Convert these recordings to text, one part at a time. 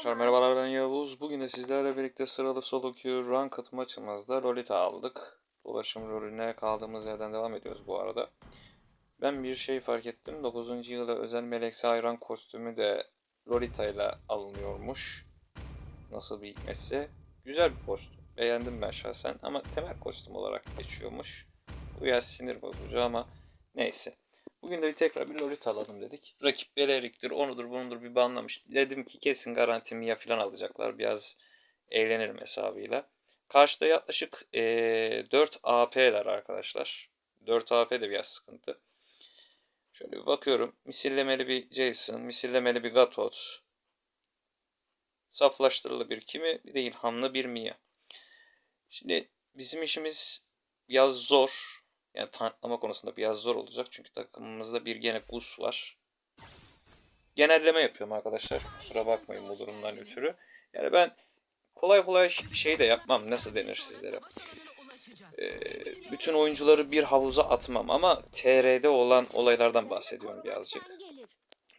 Arkadaşlar merhabalar ben Yavuz. Bugün de sizlerle birlikte sıralı solo queue ranked maçımızda Lolita aldık. Dolaşım rolüne kaldığımız yerden devam ediyoruz bu arada. Ben bir şey fark ettim. 9. yılda özel Melek Hayran kostümü de Lolita ile alınıyormuş. Nasıl bir hikmetse. Güzel bir kostüm. Beğendim ben şahsen ama temel kostüm olarak geçiyormuş. Bu biraz sinir bozucu ama neyse. Bugün de bir tekrar bir Lolita alalım dedik. Rakip Belerik'tir, onudur bunudur bir banlamış. Dedim ki kesin garanti Mia falan alacaklar. Biraz eğlenirim hesabıyla. Karşıda yaklaşık ee, 4 AP'ler arkadaşlar. 4 AP de biraz sıkıntı. Şöyle bir bakıyorum. Misillemeli bir Jason, misillemeli bir Gatot. Saflaştırılı bir kimi, bir de ilhamlı bir Mia. Şimdi bizim işimiz biraz zor. Yani tanıtlama konusunda biraz zor olacak. Çünkü takımımızda bir gene Gus var. Genelleme yapıyorum arkadaşlar. Kusura bakmayın bu durumdan ötürü. Yani ben kolay kolay şey de yapmam. Nasıl denir sizlere? Ee, bütün oyuncuları bir havuza atmam ama TR'de olan olaylardan bahsediyorum birazcık.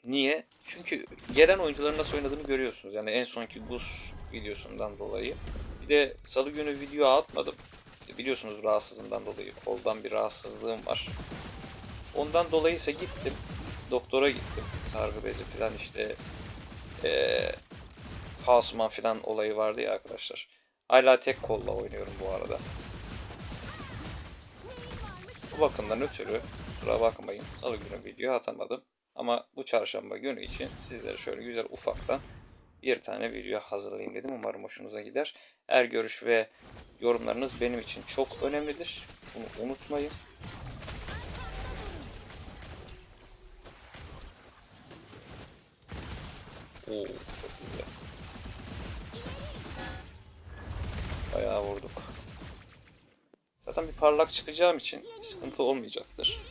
Niye? Çünkü gelen oyuncuların nasıl oynadığını görüyorsunuz. Yani en sonki Gus videosundan dolayı. Bir de salı günü video atmadım. Biliyorsunuz rahatsızlığımdan dolayı koldan bir rahatsızlığım var. Ondan dolayı ise gittim. Doktora gittim. Sargı bezi falan işte ee, Hasuman falan olayı vardı ya arkadaşlar. Hala tek kolla oynuyorum bu arada. Bu bakımdan ötürü kusura bakmayın salı günü video atamadım. Ama bu çarşamba günü için sizlere şöyle güzel ufaktan bir tane video hazırlayayım dedim. Umarım hoşunuza gider. Er görüş ve yorumlarınız benim için çok önemlidir. Bunu unutmayın. Oo, çok güzel. Bayağı vurduk. Zaten bir parlak çıkacağım için sıkıntı olmayacaktır.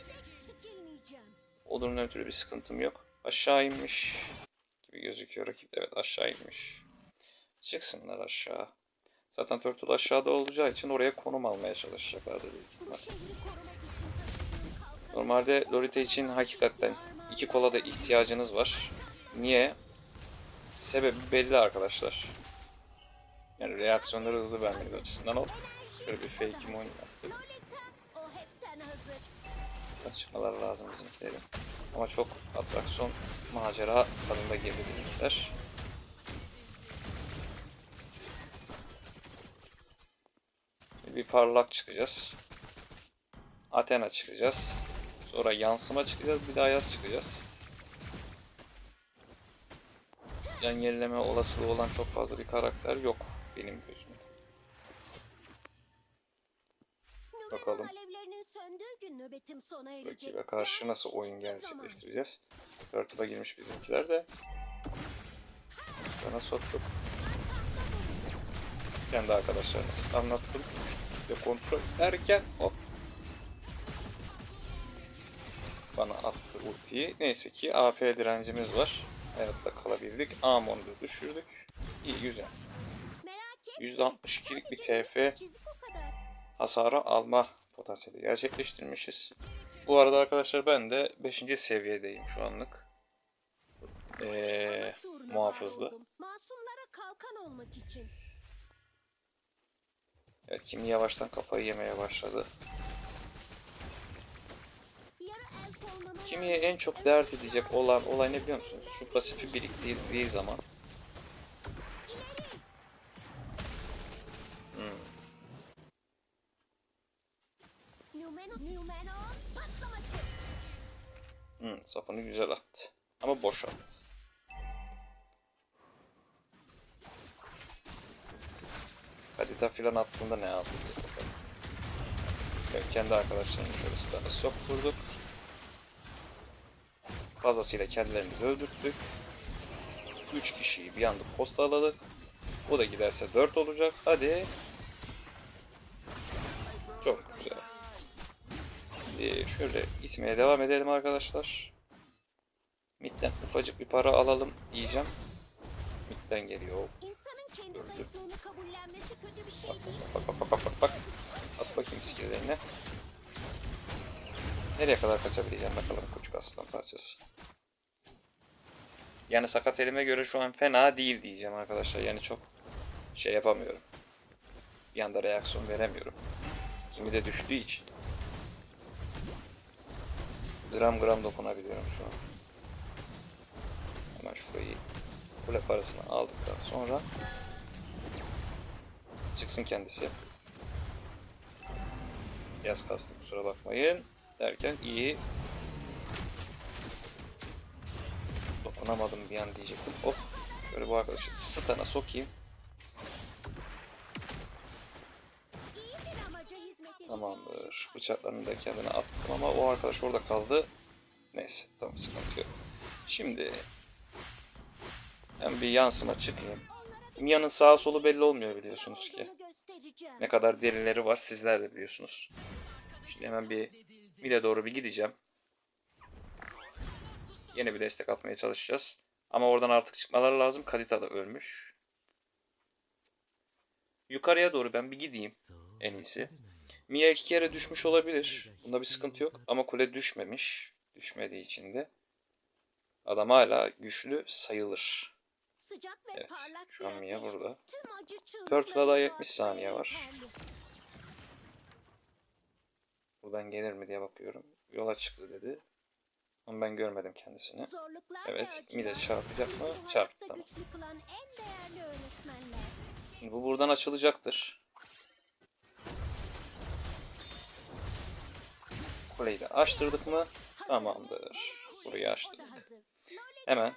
O durumdan ötürü bir sıkıntım yok. Aşağı inmiş gibi gözüküyor rakip. Evet aşağı inmiş. Çıksınlar aşağı. Zaten Turtle aşağıda olacağı için oraya konum almaya çalışacaklardır büyük ihtimal. Normalde Lolita için hakikaten iki kola da ihtiyacınız var. Niye? Sebebi belli arkadaşlar. Yani reaksiyonları hızlı vermeniz açısından o. Şöyle bir fake imon yaptık. Çıkmalar lazım bizimkilerin. Ama çok atraksiyon macera tadında girdi bizimkiler. Bir parlak çıkacağız. Athena çıkacağız. Sonra yansıma çıkacağız. Bir daha yaz çıkacağız. Can yenileme olasılığı olan çok fazla bir karakter yok benim gözümde. Bakalım. Rakibe karşı nasıl oyun gerçekleştireceğiz. Turtle'a girmiş bizimkiler de. Sana soktuk. Kendi arkadaşlarına anlattım. Ve kontrol ederken hop. Bana attı ultiyi. Neyse ki AP direncimiz var. Hayatta kalabildik. Amon'u düşürdük. İyi güzel. %62'lik bir TF hasarı alma potansiyeli gerçekleştirmişiz. Bu arada arkadaşlar ben de 5. seviyedeyim şu anlık. Ee, muhafızlı. Evet, kimi yavaştan kafayı yemeye başladı. Kimiye en çok dert edecek olan olay ne biliyor musunuz? Şu pasifi biriktirdiği zaman. Evet, kendi arkadaşlarını şöyle stun'a sokturduk. Fazlasıyla kendilerini öldürttük. 3 kişiyi bir anda postaladık. O da giderse 4 olacak. Hadi. Çok güzel. Şimdi şöyle gitmeye devam edelim arkadaşlar. Midden ufacık bir para alalım diyeceğim. Midden geliyor. Öldü. Bak bak bak bak bak skilllerine. Nereye kadar kaçabileceğim bakalım küçük aslan parçası. Yani sakat elime göre şu an fena değil diyeceğim arkadaşlar. Yani çok şey yapamıyorum. Bir anda reaksiyon veremiyorum. Kimi de düştüğü için. Gram gram dokunabiliyorum şu an. Hemen şurayı kule parasını aldıktan sonra çıksın kendisi. Biraz kastım kusura bakmayın. Derken iyi. Dokunamadım bir an diyecektim. Hop. Böyle bu arkadaşı stana sokayım. Tamamdır. Bıçaklarını da kendine attım ama o arkadaş orada kaldı. Neyse tamam sıkıntı yok. Şimdi ben bir yansıma çıkayım. Mia'nın sağa solu belli olmuyor biliyorsunuz ki. Ne kadar derileri var sizler de biliyorsunuz. Şimdi hemen bir Mile doğru bir gideceğim. Yeni bir destek atmaya çalışacağız. Ama oradan artık çıkmaları lazım. Kadita da ölmüş. Yukarıya doğru ben bir gideyim en iyisi. Mia iki kere düşmüş olabilir. Bunda bir sıkıntı yok. Ama kule düşmemiş. Düşmediği için de adam hala güçlü sayılır. Evet. Şu an Mia burada. Turtle'a da çığlıklarını 70 saniye var. Buradan gelir mi diye bakıyorum. Yola çıktı dedi. Ama ben görmedim kendisini. Zorluklar Evet, Mide çarpacak mı? Çarptı, tamam. Şimdi bu buradan açılacaktır. Kuleyi de açtırdık mı? Tamamdır. Burayı açtık. Hemen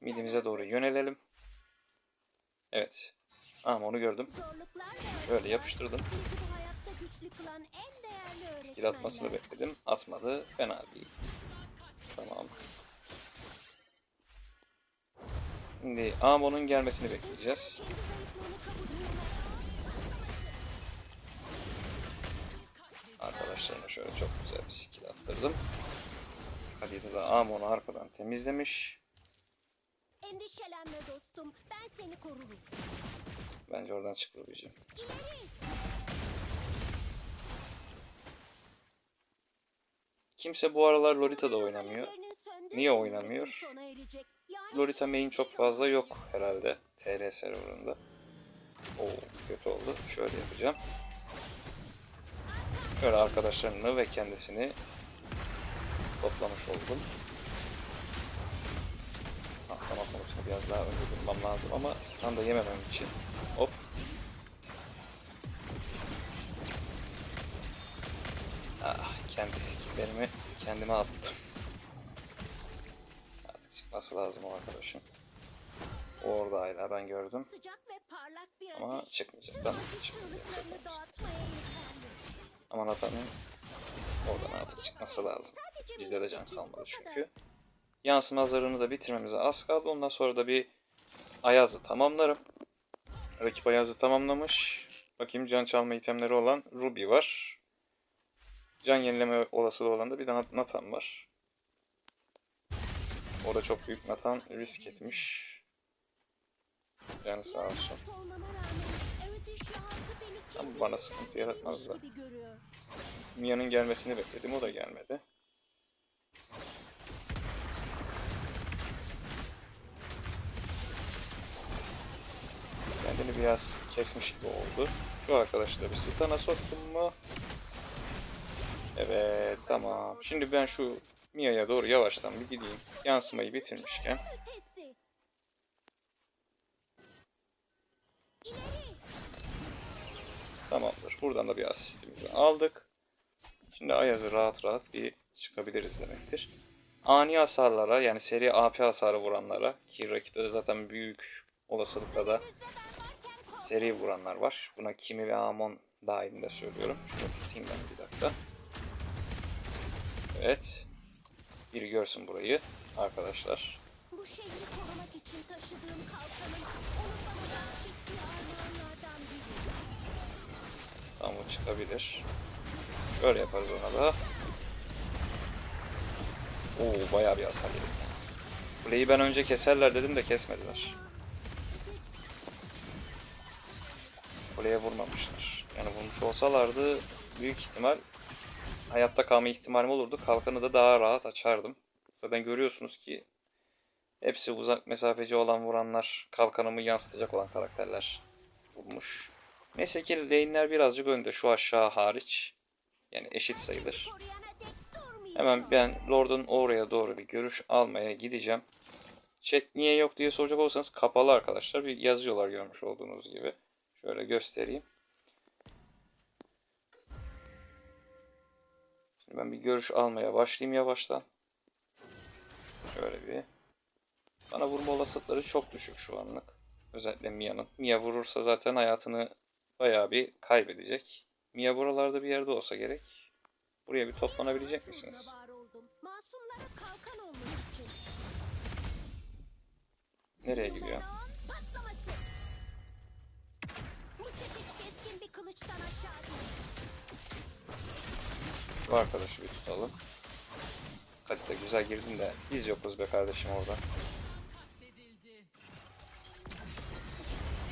midimize doğru yönelelim. Evet. Tamam onu gördüm. Şöyle yapıştırdım. Güçlü kılan en değerli öğretmenler. Skill atmasını bekledim. Atmadı. Fena değil. Tamam. Şimdi Amon'un gelmesini bekleyeceğiz. Arkadaşlarına şöyle çok güzel bir skill attırdım. Kadita da Amon'u arkadan temizlemiş. Endişelenme dostum. Ben seni korurum. Bence oradan çıkılabileceğim. Kimse bu aralar Lolita'da oynamıyor. Alevlerinin söndüğü Niye oynamıyor? Lolita main çok fazla yok herhalde TR serverında. Oo kötü oldu. Şöyle yapacağım. Şöyle arkadaşlarını ve kendisini toplamış oldum. Atlama konusunda biraz daha önce durmam lazım ama stun da yememem için. Kendi skilllerimi kendime attım. Artık çıkması lazım o arkadaşın. O orada hala ben gördüm. Ama çıkmayacak. Tamam çıkmayacak zaten. oradan artık çıkması lazım. Bizde de can kalmadı çünkü. Yansıma zarını da bitirmemize az kaldı. Ondan sonra da bir Ayaz'ı tamamlarım. Rakip Ayaz'ı tamamlamış. Bakayım can çalma itemleri olan Ruby var. Can yenileme olasılığı olan da bir de Nathan var. O da çok büyük Nathan risk etmiş. Yani sağ olsun. Ama bana sıkıntı gibi görüyor. Mia'nın gelmesini bekledim. O da gelmedi. Kendini biraz kesmiş gibi oldu. Şu arkadaşı da bir stana soktum mu? Evet tamam. Şimdi ben şu Mia'ya doğru yavaştan bir gideyim. Yansımayı bitirmişken. Tamamdır. Buradan da bir asistimizi aldık. Şimdi Ayaz'ı rahat rahat bir çıkabiliriz demektir. Ani hasarlara yani seri AP hasarı vuranlara ki rakipte de zaten büyük olasılıkla da seri vuranlar var. Buna Kimi ve Amon dahilinde söylüyorum. Şunu tutayım ben bir dakika. Evet. Biri görsün burayı arkadaşlar. Bu şehri korumak için taşıdığım kalkanın onu bana bahşettiği armağanlardan biri. Tamam o çıkabilir. Şöyle yaparız ona da. Oo bayağı bir hasar yedik. Kuleyi ben önce keserler dedim de kesmediler. Kuleye vurmamışlar. Yani vurmuş olsalardı büyük ihtimal hayatta kalma ihtimalim olurdu. Kalkanı da daha rahat açardım. Zaten görüyorsunuz ki Hepsi uzak mesafeci olan vuranlar, kalkanımı yansıtacak olan karakterler vurmuş. Neyse ki lane'ler birazcık önde şu aşağı hariç. Yani eşit sayılır. Hemen ben Lord'un oraya doğru bir görüş almaya gideceğim. Chat niye yok diye soracak olursanız kapalı arkadaşlar. Bir yazıyorlar görmüş olduğunuz gibi. Şöyle göstereyim. Ben bir görüş almaya başlayayım yavaştan. Şöyle bir. Bana vurma olasılıkları çok düşük şu anlık. Özellikle Mia'nın. Mia vurursa zaten hayatını bayağı bir kaybedecek. Mia buralarda bir yerde olsa gerek. Buraya bir toplanabilecek misiniz? Nereye gidiyor? Bu arkadaşı bir tutalım. Hadi de güzel girdin de biz yokuz be kardeşim orada.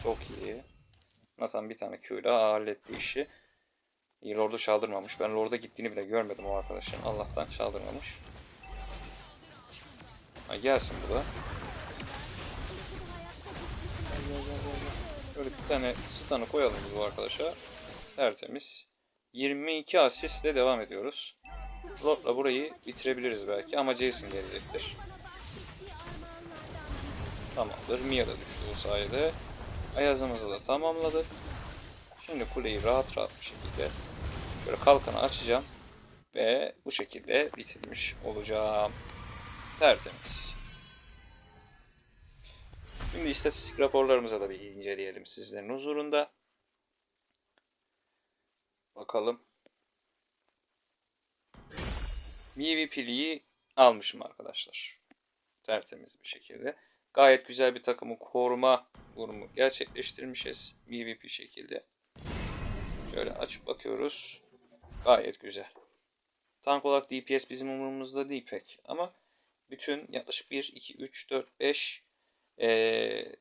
Çok iyi. Nathan bir tane Q ile halletti işi. İyi Lord'u çaldırmamış. Ben Lord'a gittiğini bile görmedim o arkadaşın. Allah'tan çaldırmamış. Ha, gelsin bu da. Şöyle bir tane stun'ı koyalım biz bu arkadaşa. Tertemiz. 22 asistle devam ediyoruz. Lord'la burayı bitirebiliriz belki ama Jason gelecektir. Tamamdır. Mia da düştü bu sayede. Ayazımızı da tamamladık. Şimdi kuleyi rahat rahat bir şekilde şöyle kalkanı açacağım. Ve bu şekilde bitirmiş olacağım. Tertemiz. Şimdi istatistik raporlarımıza da bir inceleyelim sizlerin huzurunda. Bakalım. MVP'liği almışım arkadaşlar. Tertemiz bir şekilde. Gayet güzel bir takımı koruma durumu gerçekleştirmişiz. MVP şekilde. Şöyle açıp bakıyoruz. Gayet güzel. Tank olarak DPS bizim umurumuzda değil pek. Ama bütün yaklaşık 1, 2, 3, 4, 5 ee,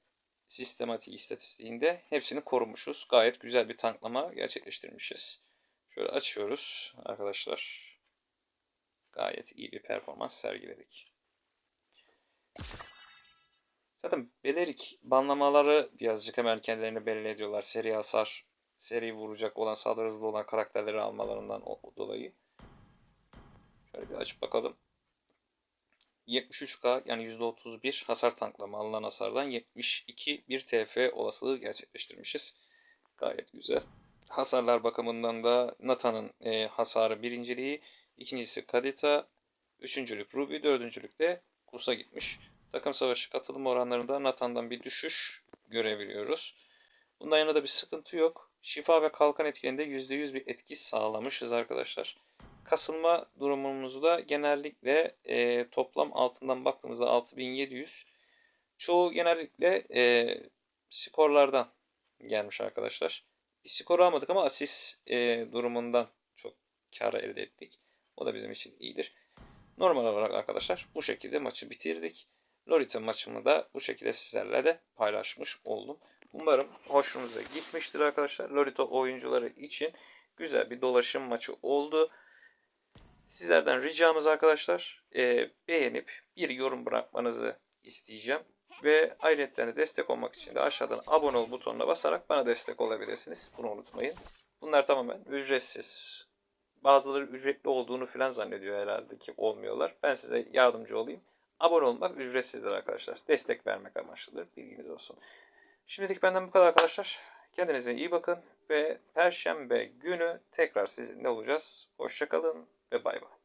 sistematik istatistiğinde hepsini korumuşuz. Gayet güzel bir tanklama gerçekleştirmişiz. Şöyle açıyoruz arkadaşlar. Gayet iyi bir performans sergiledik. Zaten Belerik banlamaları birazcık hemen kendilerini belli ediyorlar. Seri hasar, seri vuracak olan, saldırı hızlı olan karakterleri almalarından dolayı. Şöyle bir açıp bakalım. 73k yani %31 hasar tanklama alınan hasardan 72 bir TF olasılığı gerçekleştirmişiz. Gayet güzel. Hasarlar bakımından da Nathan'ın e, hasarı birinciliği, ikincisi Kadita, üçüncülük Ruby, dördüncülük de Kus'a gitmiş. Takım savaşı katılım oranlarında Nathan'dan bir düşüş görebiliyoruz. Bundan yana da bir sıkıntı yok. Şifa ve kalkan etkilerinde %100 bir etki sağlamışız arkadaşlar. Kasılma durumumuzu da genellikle e, toplam altından baktığımızda 6700. Çoğu genellikle e, skorlardan gelmiş arkadaşlar. Bir skor almadık ama asist e, durumundan çok kar elde ettik. O da bizim için iyidir. Normal olarak arkadaşlar bu şekilde maçı bitirdik. Lorita maçımı da bu şekilde sizlerle de paylaşmış oldum. Umarım hoşunuza gitmiştir arkadaşlar. Lorita oyuncuları için güzel bir dolaşım maçı oldu. Sizlerden ricamız arkadaşlar e, beğenip bir yorum bırakmanızı isteyeceğim. Ve ayrıca de destek olmak için de aşağıdan abone ol butonuna basarak bana destek olabilirsiniz. Bunu unutmayın. Bunlar tamamen ücretsiz. Bazıları ücretli olduğunu falan zannediyor herhalde ki olmuyorlar. Ben size yardımcı olayım. Abone olmak ücretsizdir arkadaşlar. Destek vermek amaçlıdır. Bilginiz olsun. Şimdilik benden bu kadar arkadaşlar. Kendinize iyi bakın ve Perşembe günü tekrar sizinle olacağız. Hoşçakalın É, bye bye.